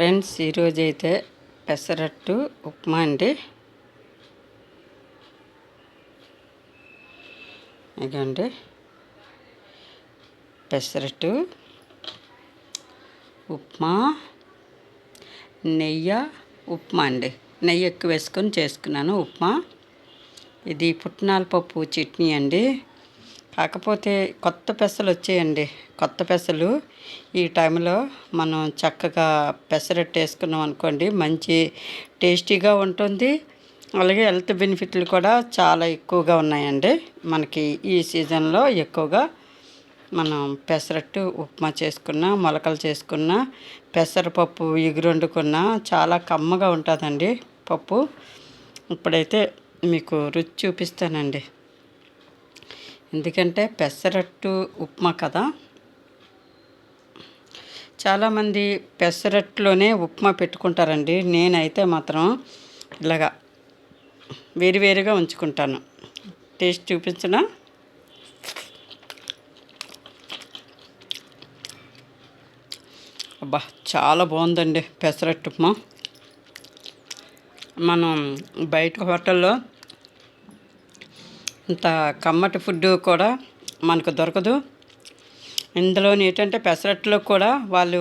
Friends ఈరోజు అయితే పెసరట్టు ఉప్మా అండి. ఇదండి పెసరట్టు ఉప్మా నెయ్యి ఉప్మా అండి. నెయ్యి ఎక్కువ వేసుకొని చేసుకున్నాను ఉప్మా. ఇది పుట్నాల పప్పు చట్నీ అండి. కాకపోతే కొత్త పెసలు వచ్చాయండి. కొత్త పెసలు ఈ టైంలో మనం చక్కగా పెసరట్టు వేసుకున్నాం అనుకోండి మంచి టేస్టీగా ఉంటుంది. అలాగే హెల్త్ బెనిఫిట్లు కూడా చాలా ఎక్కువగా ఉన్నాయండి. మనకి ఈ సీజన్లో ఎక్కువగా మనం పెసరట్టు ఉప్మా చేసుకున్న మొలకలు చేసుకున్న పెసరపప్పు ఎగురు చాలా కమ్మగా ఉంటుందండి పప్పు. ఇప్పుడైతే మీకు రుచి చూపిస్తానండి. ఎందుకంటే పెసరట్టు ఉప్మా కదా. చాలామంది పెసరట్టులోనే ఉప్మా పెట్టుకుంటారండి. నేనైతే మాత్రం ఇలాగా వేరువేరుగా ఉంచుకుంటాను. టేస్ట్ చూపించిన? అబ్బా చాలా బాగుందండి పెసరట్టు ఉప్మా. మనం బయట హోటల్లో అంత కమ్మటి ఫుడ్ కూడా మనకు దొరకదు. ఇందులో ఏంటంటే పెసరట్లో కూడా వాళ్ళు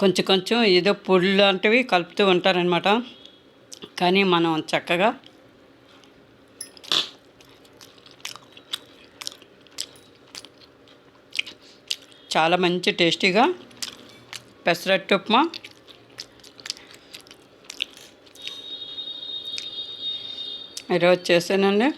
కొంచెం కొంచెం ఏదో పొడి లాంటివి కలుపుతూ ఉంటారనమాట కానీ మనం చక్కగా చాలా మంచి టేస్టీగా పెసరట్టు ఉప్మా ఈరోజు చేశానండి.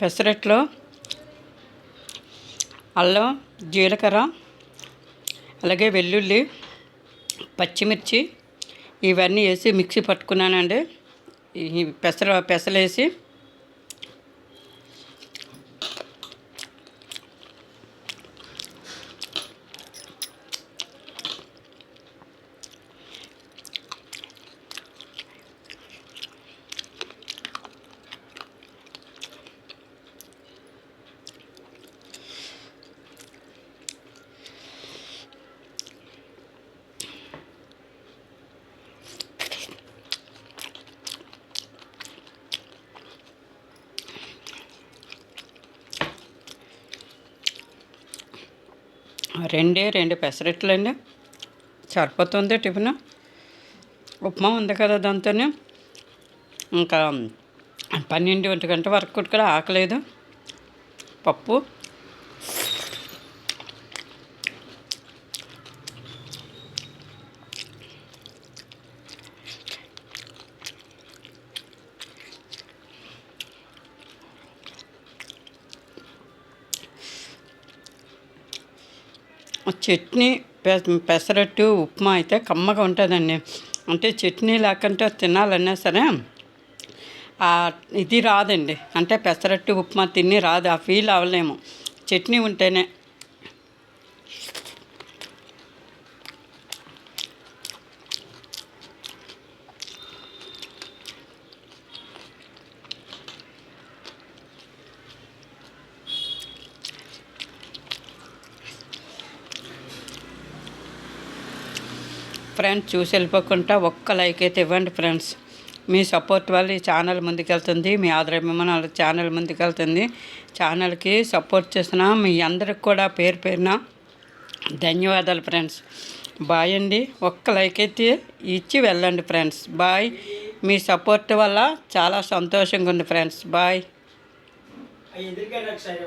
పెసరట్లో అల్లం జీలకర్ర అలాగే వెల్లుల్లి పచ్చిమిర్చి ఇవన్నీ వేసి మిక్సీ పట్టుకున్నానండి. ఈ పెసర పెసలేసి రెండే రెండు పెసరట్లు అండి సరిపోతుంది టిఫిన్. ఉప్మా ఉంది కదా దాంతోనే. ఇంకా పన్నెండు ఒంటి గంట వరకు కూడా ఆకలేదు. పప్పు. చట్నీ పెసరట్టు ఉప్మా అయితే కమ్మగా ఉంటుందండి. అంటే చట్నీ లేకుంటే తినాలన్నా సరే ఇది రాదండి. అంటే పెసరట్టు ఉప్మా తిని రాదు. ఆ ఫీల్ అవ్వలేము. చట్నీ ఉంటేనే. ఫ్రెండ్స్ చూసి వెళ్ళిపోకుండా ఒక్క లైక్ అయితే ఇవ్వండి ఫ్రెండ్స్ మీ సపోర్ట్ వల్ల ఈ ఛానల్ ముందుకెళ్తుంది మీ ఆదరణ ఛానల్ ముందుకెళ్తుంది. ఛానల్కి సపోర్ట్ చేసిన మీ అందరికి కూడా పేరు పేరున ధన్యవాదాలు ఫ్రెండ్స్ బాయ్ అండి. ఒక్క లైక్ అయితే ఇచ్చి వెళ్ళండి ఫ్రెండ్స్ బాయ్ మీ సపోర్ట్ వల్ల చాలా సంతోషంగా ఉంది ఫ్రెండ్స్ బాయ్